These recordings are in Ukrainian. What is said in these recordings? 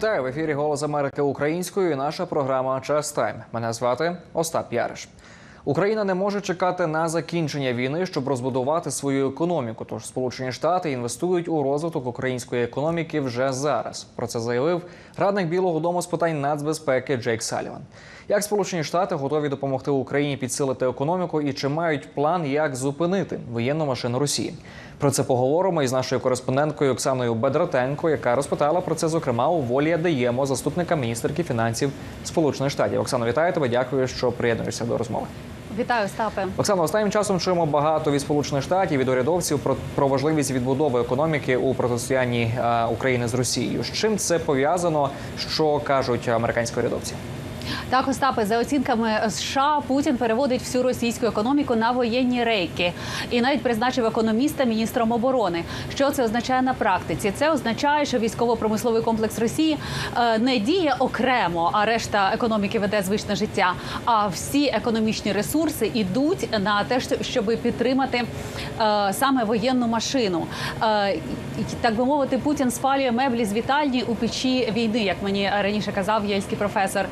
Вітаю в ефірі Голос Америки українською. Наша програма Час Тайм. Мене звати Остап Яриш. Україна не може чекати на закінчення війни, щоб розбудувати свою економіку. Тож Сполучені Штати інвестують у розвиток української економіки вже зараз. Про це заявив радник Білого Дому з питань нацбезпеки Джейк Саліван. Як Сполучені Штати готові допомогти Україні підсилити економіку і чи мають план, як зупинити воєнну машину Росії? Про це поговоримо із нашою кореспонденткою Оксаною Бедратенко, яка розпитала про це, зокрема, у волі Адаємо, заступника міністерки фінансів Сполучених Штатів. Оксано, вітаю тебе. Дякую, що приєднуєшся до розмови. Вітаю, Стапе. Оксано, останнім часом чуємо багато від сполучених штатів від урядовців про, про важливість відбудови економіки у протистоянні е, України з Росією. З чим це пов'язано? Що кажуть американські урядовці? Так, Остапе, за оцінками США, Путін переводить всю російську економіку на воєнні рейки і навіть призначив економіста міністром оборони. Що це означає на практиці? Це означає, що військово-промисловий комплекс Росії е, не діє окремо, а решта економіки веде звичне життя. А всі економічні ресурси йдуть на те, щоб підтримати е, саме воєнну машину. Е, так би мовити, Путін спалює меблі з вітальні у печі війни, як мені раніше казав єльський професор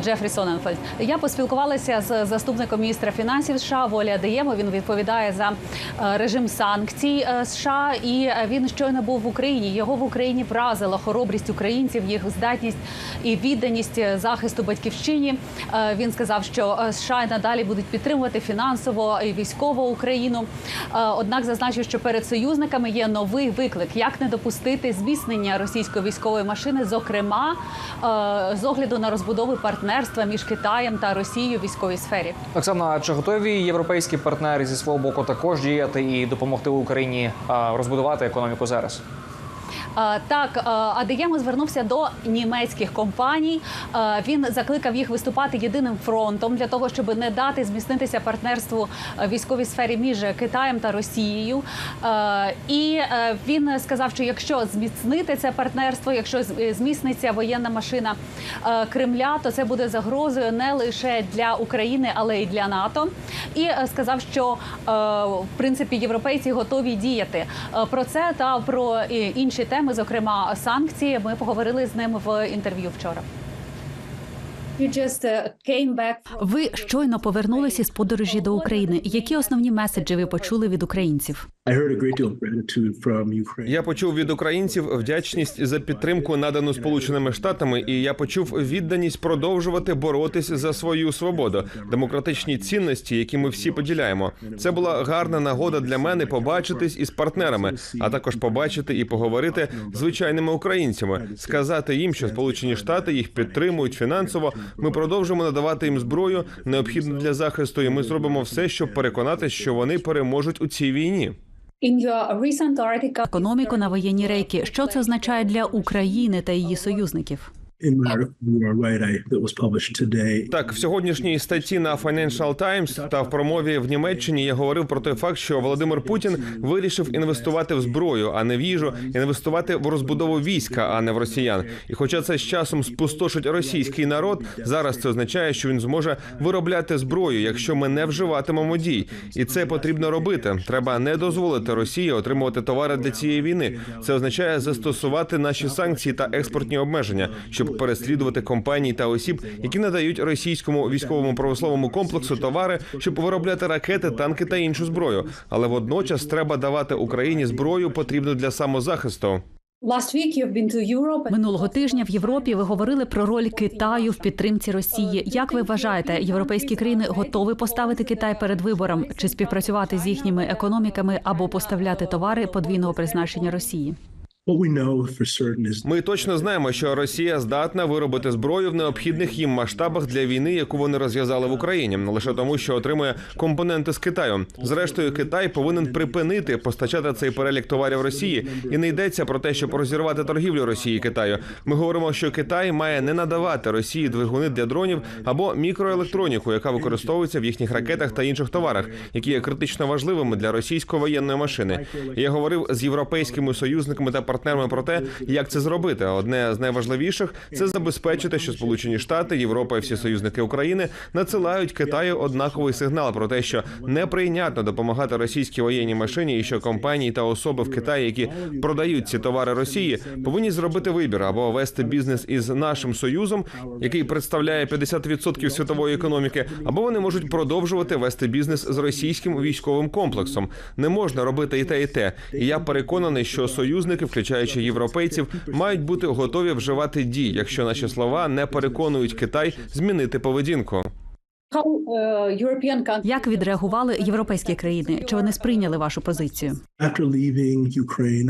Джефрі Соненфельд. Я поспілкувалася з заступником міністра фінансів США Волі Адаємо. Він відповідає за е, режим санкцій е, США, і е, він щойно був в Україні. Його в Україні вразила хоробрість українців, їх здатність і відданість захисту батьківщині. Він сказав, що США надалі будуть підтримувати фінансово і військово Україну. Однак зазначив, що перед союзниками є новий виклик: як не допустити зміцнення російської військової машини, зокрема з огляду на розбудову партнерства між Китаєм та Росією в військовій сфері. Оксана, чи готові європейські партнери зі свого боку також діяти і допомогти Україні розбудувати економіку зараз? Е, Так, е, Адеємо звернувся до німецьких компаній. Е, Він закликав їх виступати єдиним фронтом для того, щоб не дати зміцнитися партнерству е, в військовій сфері між Китаєм та Росією. Е, І е, він сказав, що якщо зміцнити це партнерство, якщо зміцниться воєнна машина е, Кремля, то це буде загрозою не лише для України, але й для НАТО. І е, сказав, що е, в принципі європейці готові діяти. Е, Про це та про е, інші теми, зокрема санкції, ми поговорили з ним в інтерв'ю вчора. Ви щойно повернулися з подорожі до України. Які основні меседжі ви почули від українців? I heard a great deal of gratitude from Ukraine. Я почув від українців вдячність за підтримку, надану Сполученими Штатами, і я почув відданість продовжувати боротись за свою свободу, демократичні цінності, які ми всі поділяємо. Це була гарна нагода для мене побачитись із партнерами, а також побачити і поговорити з звичайними українцями, сказати їм, що Сполучені Штати їх підтримують фінансово. Ми продовжимо надавати їм зброю, необхідну для захисту, і ми зробимо все, щоб переконати, що вони переможуть у цій війні. Економіку на воєнні рейки. Що це означає для України та її союзників? Так, в сьогоднішній статті на Financial Times та в промові в Німеччині я говорив про той факт, що Володимир Путін вирішив інвестувати в зброю, а не в їжу, інвестувати в розбудову війська, а не в росіян. І хоча це з часом спустошить російський народ, зараз це означає, що він зможе виробляти зброю, якщо ми не вживатимемо дій. І це потрібно робити. Треба не дозволити Росії отримувати товари для цієї війни. Це означає застосувати наші санкції та експортні обмеження, щоб переслідувати компанії та осіб, які надають російському військовому промисловому комплексу товари, щоб виробляти ракети, танки та іншу зброю. Але водночас треба давати Україні зброю, потрібну для самозахисту. Минулого тижня в Європі ви говорили про роль Китаю в підтримці Росії. Як ви вважаєте, європейські країни готові поставити Китай перед вибором чи співпрацювати з їхніми економіками або поставляти товари подвійного призначення Росії? Ми точно знаємо, що Росія здатна виробити зброю в необхідних їм масштабах для війни, яку вони розв'язали в Україні, лише тому, що отримує компоненти з Китаю. Зрештою, Китай повинен припинити постачати цей перелік товарів Росії, і не йдеться про те, щоб розірвати торгівлю Росії і Китаю. Ми говоримо, що Китай має не надавати Росії двигуни для дронів або мікроелектроніку, яка використовується в їхніх ракетах та інших товарах, які є критично важливими для російської воєнної машини. Я говорив з європейськими союзниками та партнерами партнерами про те, як це зробити. Одне з найважливіших це забезпечити, що Сполучені Штати, Європа і всі союзники України надсилають Китаю однаковий сигнал про те, що неприйнятно допомагати російській воєнній машині, і що компанії та особи в Китаї, які продають ці товари Росії, повинні зробити вибір або вести бізнес із нашим союзом, який представляє 50% світової економіки, або вони можуть продовжувати вести бізнес з російським військовим комплексом. Не можна робити і те, і те. І я переконаний, що союзники, включаючи європейців, мають бути готові вживати дій, якщо наші слова не переконують Китай змінити поведінку. Uh, Як відреагували європейські країни? Чи вони сприйняли вашу позицію?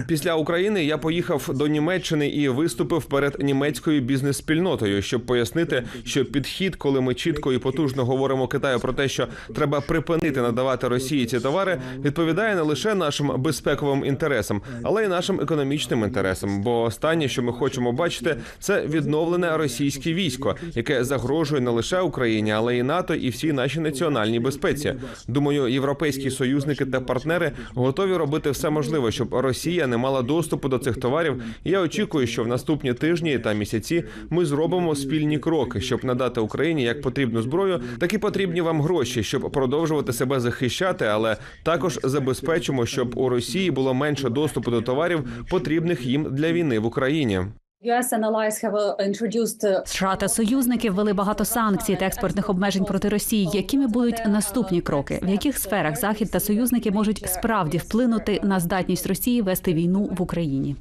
Після України я поїхав до Німеччини і виступив перед німецькою бізнес-спільнотою, щоб пояснити, що підхід, коли ми чітко і потужно говоримо Китаю про те, що треба припинити надавати Росії ці товари, відповідає не лише нашим безпековим інтересам, але й нашим економічним інтересам. Бо останнє, що ми хочемо бачити, це відновлене російське військо, яке загрожує не лише Україні, але й НАТО і всій нашій національній безпеці. Думаю, європейські союзники та партнери готові робити все можливе, щоб Росія не мала доступу до цих товарів. Я очікую, що в наступні тижні та місяці ми зробимо спільні кроки, щоб надати Україні як потрібну зброю, так і потрібні вам гроші, щоб продовжувати себе захищати, але також забезпечимо, щоб у Росії було менше доступу до товарів, потрібних їм для війни в Україні. US and allies have introduced США та союзники ввели багато санкцій та експортних обмежень проти Росії. Якими будуть наступні кроки? В яких сферах Захід та союзники можуть справді вплинути на здатність Росії вести війну в Україні?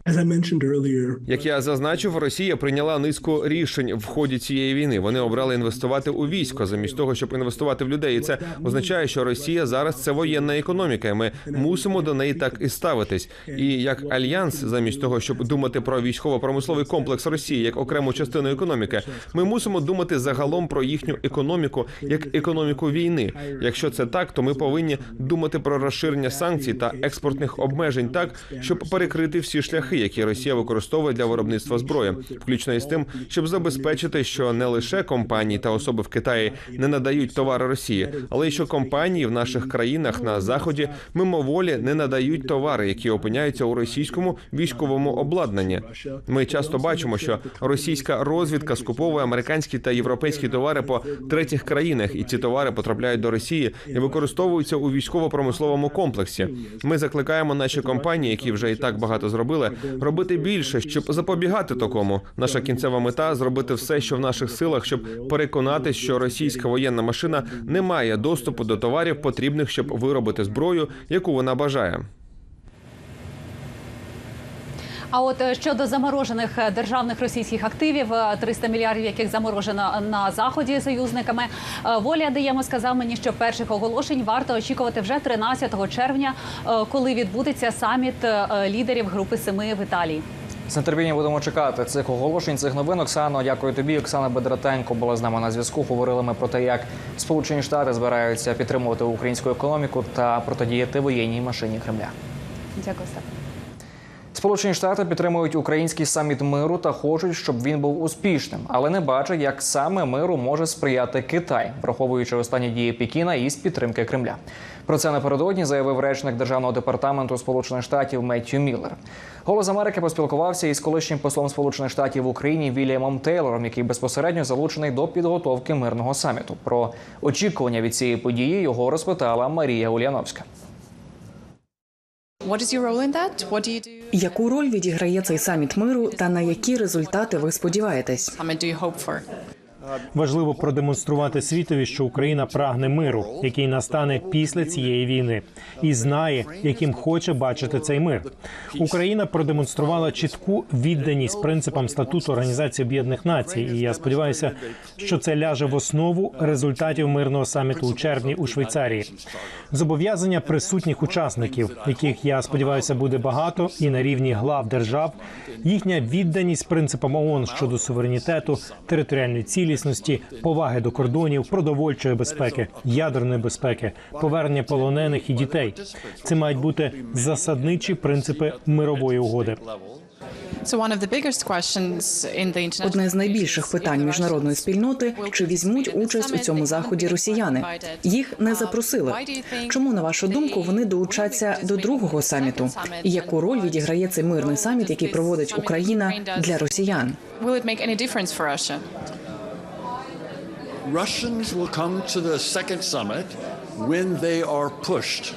Як я зазначив, Росія прийняла низку рішень в ході цієї війни. Вони обрали інвестувати у військо замість того, щоб інвестувати в людей. І це означає, що Росія зараз це воєнна економіка. і Ми мусимо до неї так і ставитись. І як альянс, замість того, щоб думати про військово-промисловий комплекс Росії як окрему частину економіки, ми мусимо думати загалом про їхню економіку як економіку війни. Якщо це так, то ми повинні думати про розширення санкцій та експортних обмежень так, щоб перекрити всі шляхи, які Росія використовує для виробництва зброї, включно із тим, щоб забезпечити, що не лише компанії та особи в Китаї не надають товари Росії, але й що компанії в наших країнах на заході мимоволі не надають товари, які опиняються у російському військовому обладнанні. Ми часто бачимо, що російська розвідка скуповує американські та європейські товари по третіх країнах, і ці товари потрапляють до Росії і використовуються у військово-промисловому комплексі. Ми закликаємо наші компанії, які вже і так багато зробили, робити більше, щоб запобігати такому. Наша кінцева мета зробити все, що в наших силах, щоб переконати, що російська воєнна машина не має доступу до товарів, потрібних, щоб виробити зброю, яку вона бажає. А от е, щодо заморожених е, державних російських активів, е, 300 мільярдів, яких заморожено на заході союзниками, е, воля даємо сказав мені, що перших оголошень варто очікувати вже 13 червня, е, коли відбудеться саміт е, лідерів групи семи в Італії. З нетерпінням будемо чекати цих оголошень, цих новин. Оксано, дякую тобі. Оксана Бедратенко була з нами на зв'язку. Говорили ми про те, як Сполучені Штати збираються підтримувати українську економіку та протидіяти воєнній машині Кремля. Дякую, Степ. Сполучені Штати підтримують український саміт миру та хочуть, щоб він був успішним, але не бачать, як саме миру може сприяти Китай, враховуючи останні дії Пекіна із підтримки Кремля. Про це напередодні заявив речник державного департаменту Сполучених Штатів Меттью Міллер. Голос Америки поспілкувався із колишнім послом Сполучених Штатів в Україні Вільямом Тейлором, який безпосередньо залучений до підготовки мирного саміту. Про очікування від цієї події його розпитала Марія Ульяновська. Яку роль відіграє цей саміт миру та на які результати ви сподіваєтесь? Важливо продемонструвати світові, що Україна прагне миру, який настане після цієї війни, і знає, яким хоче бачити цей мир. Україна продемонструвала чітку відданість принципам статуту Організації Об'єднаних Націй. І я сподіваюся, що це ляже в основу результатів мирного саміту у червні у Швейцарії. Зобов'язання присутніх учасників, яких я сподіваюся буде багато, і на рівні глав держав, їхня відданість принципам ООН щодо суверенітету, територіальної цілісності, поваги до кордонів, продовольчої безпеки, ядерної безпеки, повернення полонених і дітей. Це мають бути засадничі принципи мирової угоди. Одне з найбільших питань міжнародної спільноти чи візьмуть участь у цьому заході росіяни? Їх не запросили. Чому на вашу думку вони долучаться до другого саміту? І яку роль відіграє цей мирний саміт, який проводить Україна для росіян? Russians will come to the second summit when they are pushed.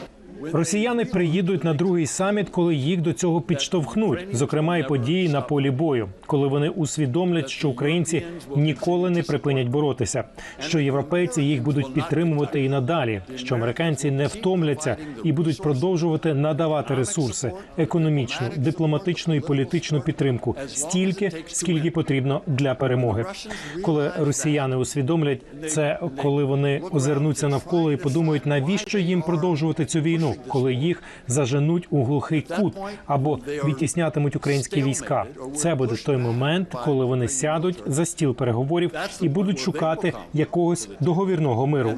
Росіяни приїдуть на другий саміт, коли їх до цього підштовхнуть, зокрема і події на полі бою, коли вони усвідомлять, що українці ніколи не припинять боротися, що європейці їх будуть підтримувати і надалі, що американці не втомляться і будуть продовжувати надавати ресурси, економічну, дипломатичну і політичну підтримку стільки, скільки потрібно для перемоги. Коли росіяни усвідомлять це, коли вони озирнуться навколо і подумають, навіщо їм продовжувати цю війну, коли їх заженуть у глухий кут або відтіснятимуть українські війська. Це буде той момент, коли вони сядуть за стіл переговорів і будуть шукати якогось договірного миру.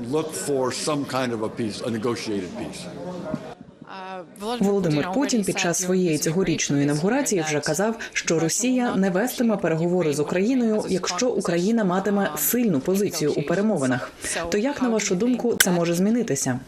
Володимир Путін під час своєї цьогорічної інавгурації вже казав, що Росія не вестиме переговори з Україною, якщо Україна матиме сильну позицію у перемовинах. То як на вашу думку це може змінитися?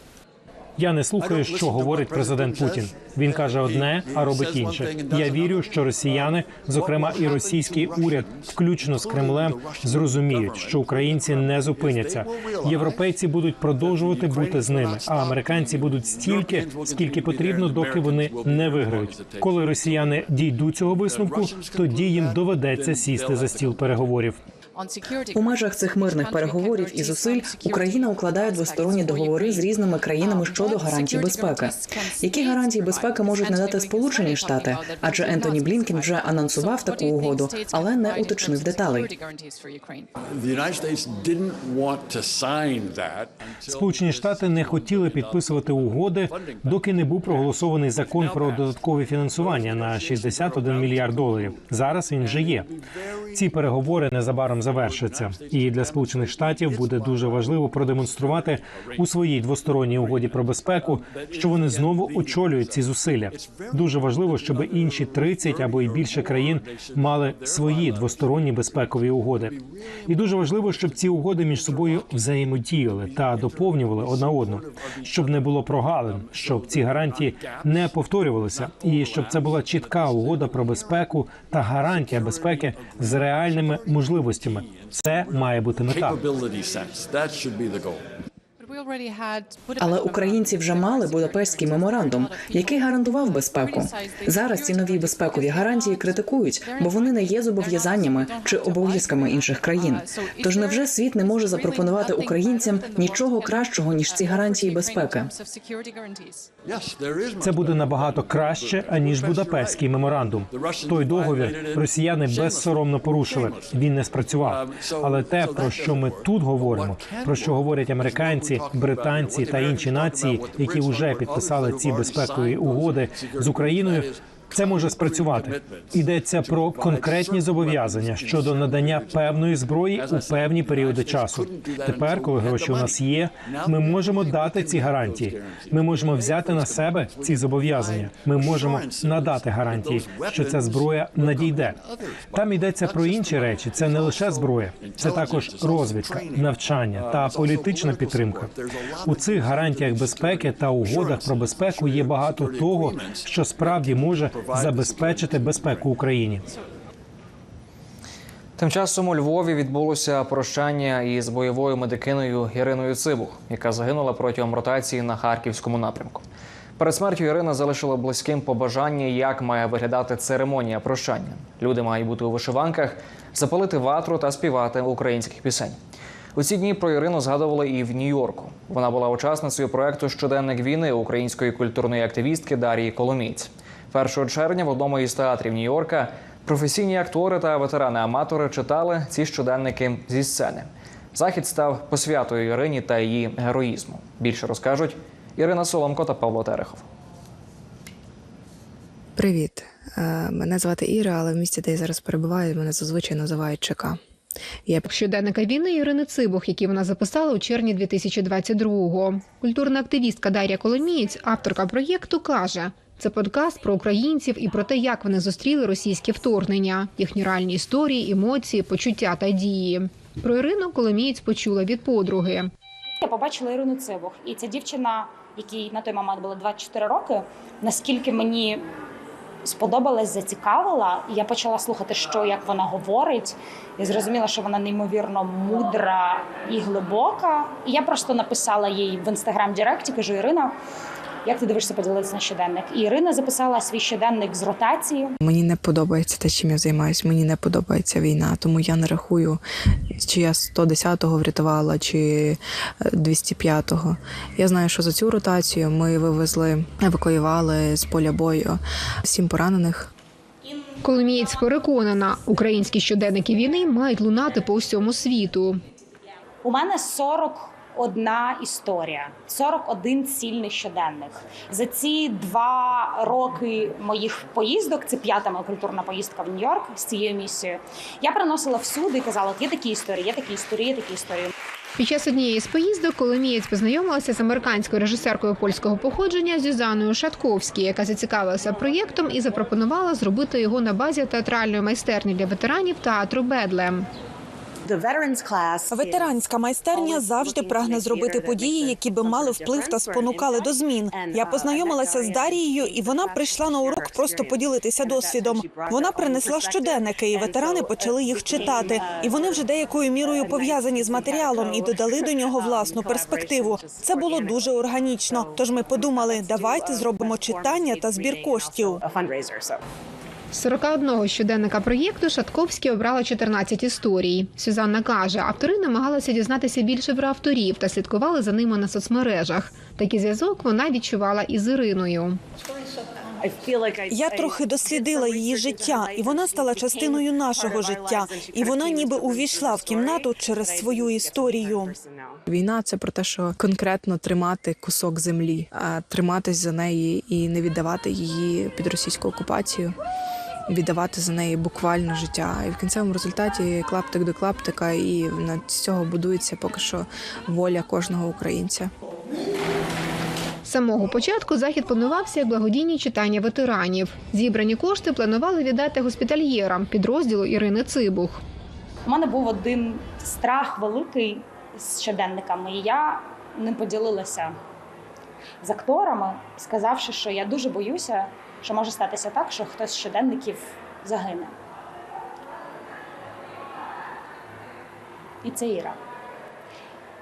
Я не слухаю, що говорить президент Путін. Він каже одне, а робить інше. Я вірю, що росіяни, зокрема і російський уряд, включно з Кремлем, зрозуміють, що українці не зупиняться. Європейці будуть продовжувати бути з ними, а американці будуть стільки, скільки потрібно, доки вони не виграють. Коли росіяни дійдуть цього висновку, тоді їм доведеться сісти за стіл переговорів. У межах цих мирних переговорів і зусиль Україна укладає двосторонні договори з різними країнами щодо гарантій безпеки. Які гарантії безпеки можуть надати Сполучені Штати? Адже Ентоні Блінкен вже анонсував таку угоду, але не уточнив деталей. Сполучені Штати не хотіли підписувати угоди, доки не був проголосований закон про додаткове фінансування на 61 мільярд доларів. Зараз він вже є. Ці переговори незабаром завершаться, і для сполучених штатів буде дуже важливо продемонструвати у своїй двосторонній угоді про безпеку, що вони знову очолюють ці зусилля. Дуже важливо, щоб інші 30 або й більше країн мали свої двосторонні безпекові угоди. І дуже важливо, щоб ці угоди між собою взаємодіяли та доповнювали одна одну, щоб не було прогалин, щоб ці гарантії не повторювалися, і щоб це була чітка угода про безпеку та гарантія безпеки з реальними можливостями. Це має бути мета. Але українці вже мали Будапештський меморандум, який гарантував безпеку. Зараз ці нові безпекові гарантії критикують, бо вони не є зобов'язаннями чи обов'язками інших країн. Тож невже світ не може запропонувати українцям нічого кращого ніж ці гарантії безпеки? Це буде набагато краще аніж Будапештський меморандум. Той договір росіяни безсоромно порушили. Він не спрацював. Але те, про що ми тут говоримо, про що говорять американці, британці та інші нації, які вже підписали ці безпекові угоди з Україною. Це може спрацювати. Йдеться про конкретні зобов'язання щодо надання певної зброї у певні періоди часу. Тепер, коли гроші у нас є, ми можемо дати ці гарантії. Ми можемо взяти на себе ці зобов'язання. Ми можемо надати гарантії, що ця зброя надійде. Там йдеться про інші речі. Це не лише зброя, це також розвідка, навчання та політична підтримка. У цих гарантіях безпеки та угодах про безпеку є багато того, що справді може забезпечити безпеку Україні. Тим часом у Львові відбулося прощання із бойовою медикиною Іриною Цибух, яка загинула протягом ротації на харківському напрямку. Перед смертю Ірина залишила близьким побажання, як має виглядати церемонія прощання. Люди мають бути у вишиванках, запалити ватру та співати українських пісень. У ці дні про Ірину згадували і в Нью-Йорку. Вона була учасницею проекту Щоденник війни української культурної активістки Дарії Коломієць. 1 червня в одному із театрів Нью-Йорка професійні актори та ветерани-аматори читали ці щоденники зі сцени. Захід став посвятою Ірині та її героїзму. Більше розкажуть Ірина Соломко та Павло Терехов. Привіт, Е, мене звати Іра, але в місті, де я зараз перебуваю, мене зазвичай називають ЧК. Я щоденника війни Ірини Цибух, який вона записала у червні 2022-го. Культурна активістка Дар'я Коломієць, авторка проєкту, каже: Це подкаст про українців і про те, як вони зустріли російське вторгнення, їхні реальні історії, емоції, почуття та дії. Про Ірину Коломієць почула від подруги. Я побачила Ірину Цибух, і ця дівчина, якій на той момент було 24 роки, наскільки мені сподобалась, зацікавила, і я почала слухати, що як вона говорить. Я зрозуміла, що вона неймовірно мудра і глибока. І я просто написала їй в інстаграм Директі, кажу: Ірина, як ти дивишся поділитися на щоденник? І Ірина записала свій щоденник з ротації. Мені не подобається те, чим я займаюся. Мені не подобається війна, тому я не рахую, чи я 110-го врятувала, чи е, 205-го. Я знаю, що за цю ротацію ми вивезли, евакуювали з поля бою сім поранених. Коломієць переконана, українські щоденники війни мають лунати по всьому світу. У мене 41 історія, 41 цільний щоденник. За ці два роки моїх поїздок, це п'ята моя культурна поїздка в Нью-Йорк з цією місією. Я приносила всюди і казала: є такі історії, є такі історії, є такі історії. Під час однієї з поїздок Коломієць познайомилася з американською режисеркою польського походження Зюзаною Шатковські, яка зацікавилася проєктом і запропонувала зробити його на базі театральної майстерні для ветеранів театру Бедлем. Ветеранська майстерня завжди прагне зробити події, які би мали вплив та спонукали до змін. Я познайомилася з Дарією, і вона прийшла на урок просто поділитися досвідом. Вона принесла щоденники, і ветерани почали їх читати. І вони вже деякою мірою пов'язані з матеріалом і додали до нього власну перспективу. Це було дуже органічно. Тож ми подумали, давайте зробимо читання та збір коштів. З 41 щоденника проєкту Шатковські обрала 14 історій. Сюзанна каже, автори намагалися дізнатися більше про авторів та слідкували за ними на соцмережах. Такий зв'язок вона відчувала із Іриною. Я трохи дослідила її життя, і вона стала частиною нашого життя. І вона ніби увійшла в кімнату через свою історію. Війна це про те, що конкретно тримати кусок землі, а триматись за неї і не віддавати її під російську окупацію. Віддавати за неї буквально життя, і в кінцевому результаті клаптик до клаптика, і над цього будується поки що воля кожного українця. З самого початку захід планувався як благодійні читання ветеранів. Зібрані кошти планували віддати госпітальєрам підрозділу Ірини Цибух. У мене був один страх великий з щоденниками, і я ним поділилася з акторами, сказавши, що я дуже боюся, що може статися так, що хтось з щоденників загине. І це Іра.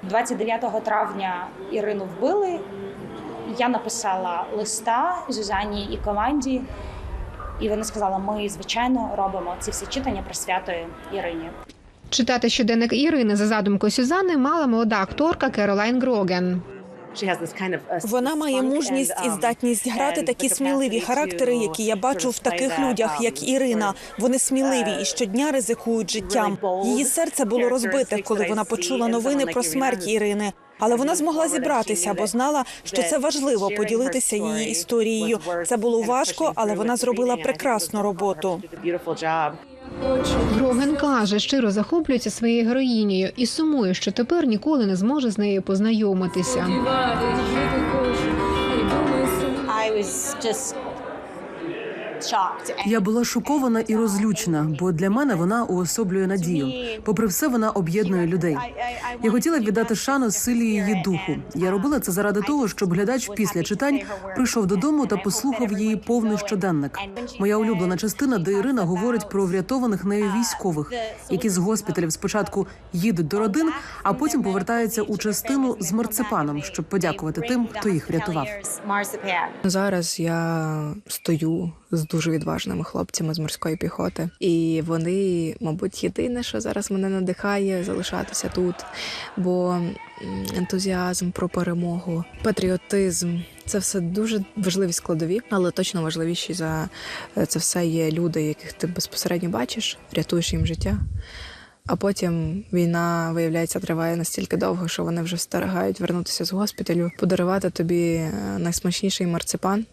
29 травня Ірину вбили. Я написала листа Зюзані і команді, і вони сказали: ми, звичайно, робимо ці всі читання присвятою Ірині. Читати щоденник Ірини за задумкою Сюзани мала молода акторка Керолайн Гроген. Вона має мужність і здатність грати такі сміливі характери, які я бачу в таких людях, як Ірина. Вони сміливі і щодня ризикують життям. Її серце було розбите, коли вона почула новини про смерть Ірини. Але вона змогла зібратися, бо знала, що це важливо поділитися її історією. Це було важко, але вона зробила прекрасну роботу. Гроген каже, щиро захоплюється своєю героїнею і сумує, що тепер ніколи не зможе з нею познайомитися. Я була шокована і розлючена, бо для мене вона уособлює надію. Попри все, вона об'єднує людей. Я хотіла віддати шану силі її духу. Я робила це заради того, щоб глядач після читань прийшов додому та послухав її повний щоденник. Моя улюблена частина, де Ірина говорить про врятованих нею військових, які з госпіталів спочатку їдуть до родин, а потім повертаються у частину з марципаном, щоб подякувати тим, хто їх врятував. Зараз я стою з дуже відважними хлопцями з морської піхоти, і вони, мабуть, єдине, що зараз мене надихає залишатися тут. Бо ентузіазм про перемогу, патріотизм це все дуже важливі складові, але точно важливіші за е, це все є люди, яких ти безпосередньо бачиш, рятуєш їм життя. А потім війна, виявляється, триває настільки довго, що вони вже встигають вернутися з госпіталю, подарувати тобі е, найсмачніший марципан.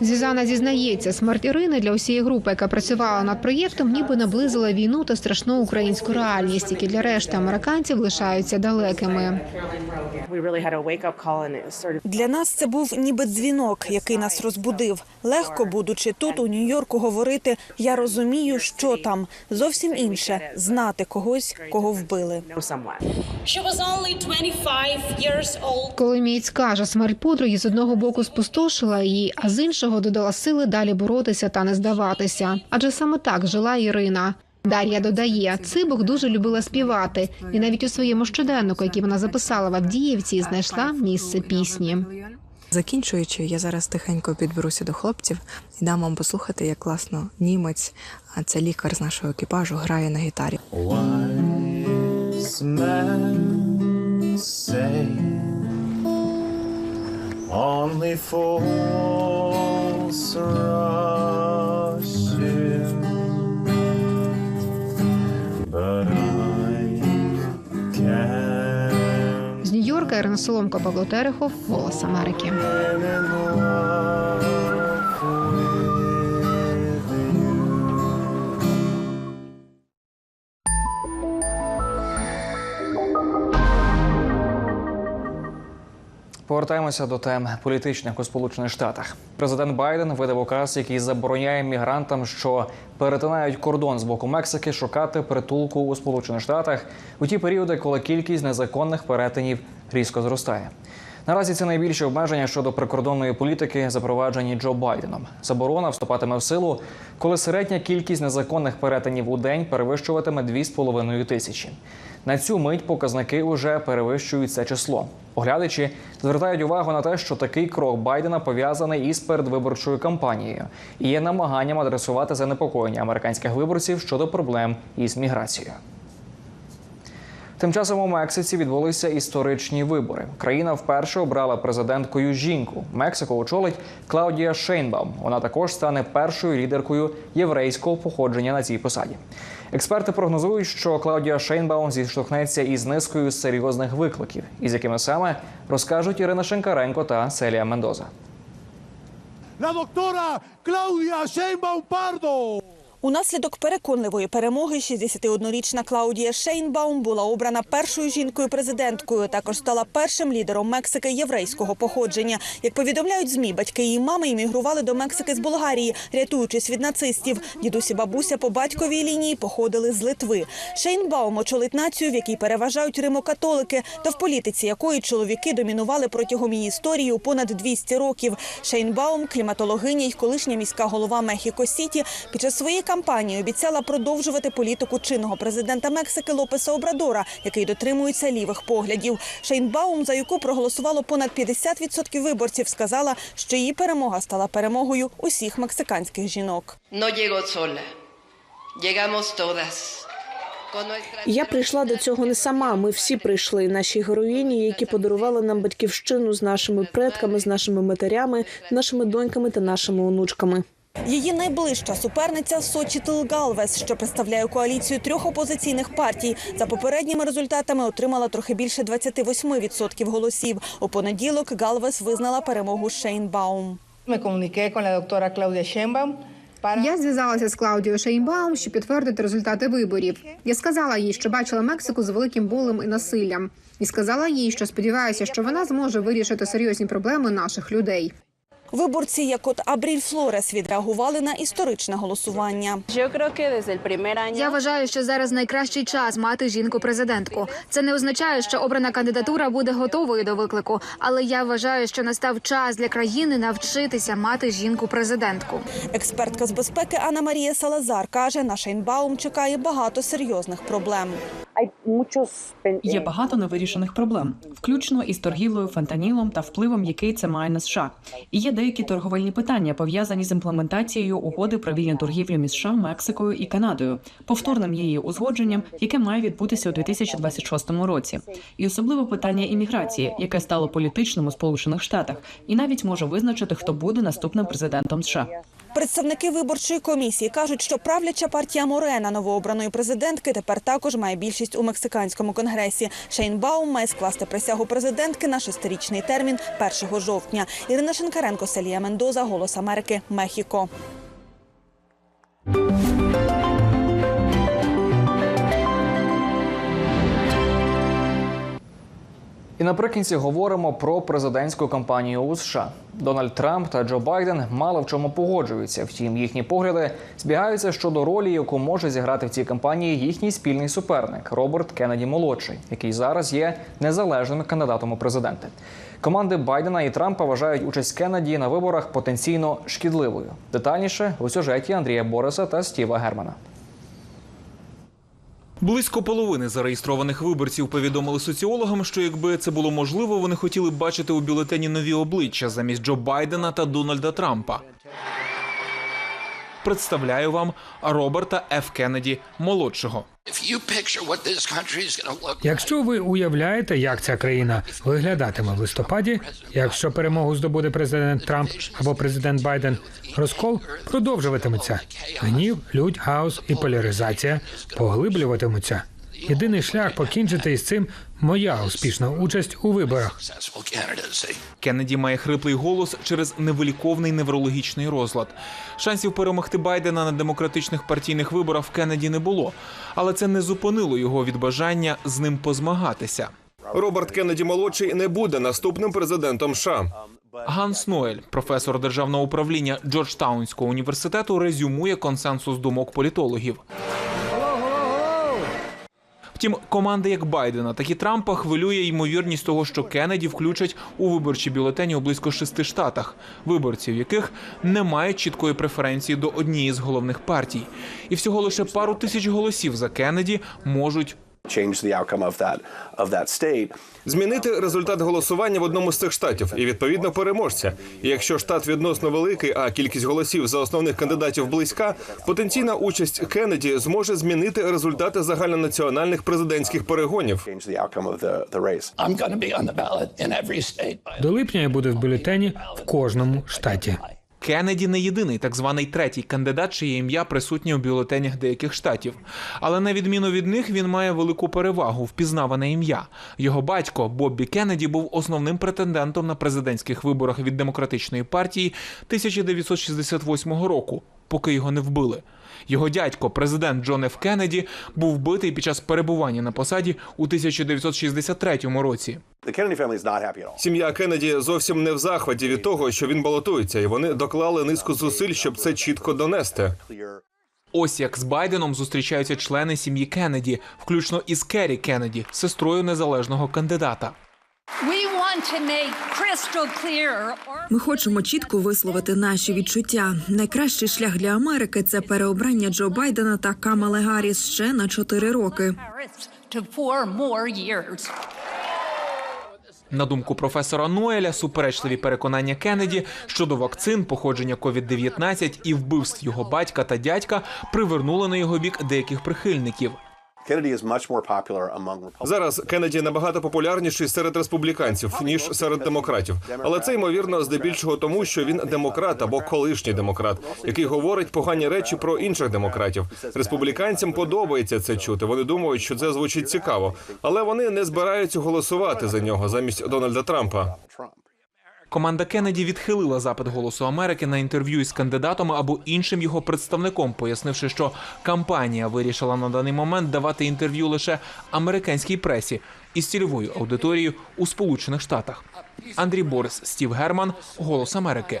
Зізана зізнається, смерть Ірини для усієї групи, яка працювала над проєктом, ніби наблизила війну та страшну українську реальність, які для решти американців лишаються далекими. Для нас це був ніби дзвінок, який нас розбудив. Легко, будучи тут, у Нью-Йорку, говорити Я розумію, що там зовсім інше знати когось, кого вбили. Коли Міць каже, смерть подруги з одного боку спустошила її, а з іншого додала сили далі боротися та не здаватися. Адже саме так жила Ірина. Дар'я додає, Цибух дуже любила співати, і навіть у своєму щоденнику, який вона записала в Авдіївці, знайшла місце пісні. Закінчуючи, я зараз тихенько підберуся до хлопців і дам вам послухати, як класно німець, а це лікар з нашого екіпажу, грає на гітарі. Only fools Ірина Соломко, Павло Терехов, Голос Америки. Повертаємося до тем політичних у Сполучених Штатах. Президент Байден видав указ, який забороняє мігрантам, що перетинають кордон з боку Мексики, шукати притулку у Сполучених Штатах у ті періоди, коли кількість незаконних перетинів різко зростає. Наразі це найбільші обмеження щодо прикордонної політики, запроваджені Джо Байденом. Заборона вступатиме в силу, коли середня кількість незаконних перетинів у день перевищуватиме 2,5 тисячі. На цю мить показники уже перевищують це число. Оглядачі звертають увагу на те, що такий крок Байдена пов'язаний із передвиборчою кампанією і є намаганням адресувати занепокоєння американських виборців щодо проблем із міграцією. Тим часом у Мексиці відбулися історичні вибори. Країна вперше обрала президенткою жінку. Мексику очолить Клаудія Шейнбаум. Вона також стане першою лідеркою єврейського походження на цій посаді. Експерти прогнозують, що Клаудія Шейнбаум зіштовхнеться із низкою серйозних викликів, із якими саме розкажуть Ірина Шенкаренко та Селія Мендоза. La doctora Claudia Sheinbaum Pardo. Унаслідок переконливої перемоги 61-річна Клаудія Шейнбаум була обрана першою жінкою президенткою. Також стала першим лідером Мексики єврейського походження. Як повідомляють змі, батьки її мами іммігрували до Мексики з Болгарії, рятуючись від нацистів. Дідусі бабуся по батьковій лінії походили з Литви. Шейнбаум очолить націю, в якій переважають римокатолики, та в політиці якої чоловіки домінували протягом її історії у понад 200 років. Шейнбаум, кліматологиня й колишня міська голова Мехіко Сіті, під час своєї кампанії обіцяла продовжувати політику чинного президента Мексики Лопеса Обрадора, який дотримується лівих поглядів. Шейнбаум, за яку проголосувало понад 50% виборців, сказала, що її перемога стала перемогою усіх мексиканських жінок. Я прийшла до цього не сама. Ми всі прийшли. Наші героїні, які подарували нам батьківщину з нашими предками, з нашими матерями, нашими доньками та нашими онучками. Її найближча суперниця Сочітл Галвес, що представляє коаліцію трьох опозиційних партій. За попередніми результатами отримала трохи більше 28% голосів. У понеділок Галвес визнала перемогу Шейнбаум. Me comuniqué con la doctora Claudia Я зв'язалася з Клаудією Шейнбаум, щоб підтвердити результати виборів. Я сказала їй, що бачила Мексику з великим болем і насиллям, і сказала їй, що сподіваюся, що вона зможе вирішити серйозні проблеми наших людей. Виборці, як от Абріль Флорес, відреагували на історичне голосування. Я вважаю, що зараз найкращий час мати жінку-президентку. Це не означає, що обрана кандидатура буде готовою до виклику, але я вважаю, що настав час для країни навчитися мати жінку-президентку. Експертка з безпеки Анна Марія Салазар каже, на Шейнбаум чекає багато серйозних проблем. Є багато невирішених проблем, включно із торгівлею фентанілом та впливом, який це має на США. І є деякі торговельні питання пов'язані з імплементацією угоди про вільну торгівлю між США, Мексикою і Канадою, повторним її узгодженням, яке має відбутися у 2026 році, і особливо питання імміграції, яке стало політичним у Сполучених Штатах, і навіть може визначити, хто буде наступним президентом США. Представники виборчої комісії кажуть, що правляча партія Морена новообраної президентки тепер також має більшість у мексиканському конгресі. Шейнбаум має скласти присягу президентки на шестирічний термін 1 жовтня. Ірина Шенкаренко, Селія Мендоза, Голос Америки, Мехіко. І наприкінці говоримо про президентську кампанію у США. Дональд Трамп та Джо Байден мало в чому погоджуються. Втім, їхні погляди збігаються щодо ролі, яку може зіграти в цій кампанії їхній спільний суперник Роберт Кеннеді молодший, який зараз є незалежним кандидатом у президенти. Команди Байдена і Трампа вважають участь Кеннеді на виборах потенційно шкідливою. Детальніше у сюжеті Андрія Бориса та Стіва Германа. Близько половини зареєстрованих виборців повідомили соціологам, що якби це було можливо, вони хотіли б бачити у бюлетені нові обличчя замість Джо Байдена та Дональда Трампа. Представляю вам Роберта Ф. Кеннеді молодшого. Якщо ви уявляєте, як ця країна виглядатиме в листопаді, якщо перемогу здобуде президент Трамп або президент Байден, розкол продовжуватиметься. Гнів, лють, хаос і поляризація поглиблюватимуться. Єдиний шлях покінчити із цим моя успішна участь у виборах. Кеннеді має хриплий голос через невиліковний неврологічний розлад. Шансів перемогти Байдена на демократичних партійних виборах в Кеннеді не було, але це не зупинило його від бажання з ним позмагатися. Роберт Кеннеді молодший не буде наступним президентом США. Ганс Ноель, професор державного управління Джорджтаунського університету, резюмує консенсус думок політологів. Втім, команди як Байдена, так і Трампа хвилює ймовірність того, що Кеннеді включать у виборчі бюлетені у близько шести штатах, виборців яких не мають чіткої преференції до однієї з головних партій, і всього лише пару тисяч голосів за Кеннеді можуть Змінити результат голосування в одному з цих штатів і відповідно переможця. І якщо штат відносно великий, а кількість голосів за основних кандидатів близька, потенційна участь Кеннеді зможе змінити результати загальнонаціональних президентських перегонів. До липня я буду в бюлетені в кожному штаті. Кеннеді не єдиний так званий третій кандидат, чиє ім'я присутнє у бюлетенях деяких штатів. Але на відміну від них він має велику перевагу впізнаване ім'я. Його батько Боббі Кеннеді був основним претендентом на президентських виборах від демократичної партії 1968 року, поки його не вбили. Його дядько, президент Джон Ф. Кеннеді, був вбитий під час перебування на посаді у 1963 році. Сім'я Кеннеді зовсім не в захваті від того, що він балотується, і вони доклали низку зусиль, щоб це чітко донести. Ось як з Байденом зустрічаються члени сім'ї Кеннеді, включно із Керрі Кеннеді, сестрою незалежного кандидата. Ми хочемо чітко висловити наші відчуття. Найкращий шлях для Америки це переобрання Джо Байдена та Камали Гарріс ще на чотири роки. На думку професора Ноеля, суперечливі переконання Кеннеді щодо вакцин, походження COVID-19 і вбивств його батька та дядька привернули на його бік деяких прихильників. Зараз Кеннеді набагато популярніший серед республіканців ніж серед демократів. Але це ймовірно здебільшого тому, що він демократ або колишній демократ, який говорить погані речі про інших демократів. Республіканцям подобається це чути. Вони думають, що це звучить цікаво, але вони не збираються голосувати за нього замість Дональда Трампа. Команда Кеннеді відхилила запит голосу Америки на інтерв'ю із кандидатом або іншим його представником, пояснивши, що кампанія вирішила на даний момент давати інтерв'ю лише американській пресі із цільовою аудиторією у Сполучених Штатах. Андрій Борис, Стів Герман, Голос Америки.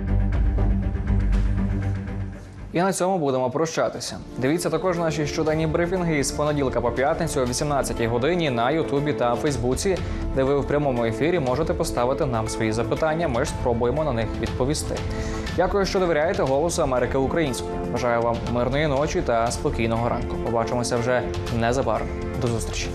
І на цьому будемо прощатися. Дивіться також наші щоденні брифінги із понеділка по п'ятницю о 18-й годині на Ютубі та Фейсбуці, де ви в прямому ефірі можете поставити нам свої запитання. Ми ж спробуємо на них відповісти. Дякую, що довіряєте голосу Америки українською. Бажаю вам мирної ночі та спокійного ранку. Побачимося вже незабаром. До зустрічі.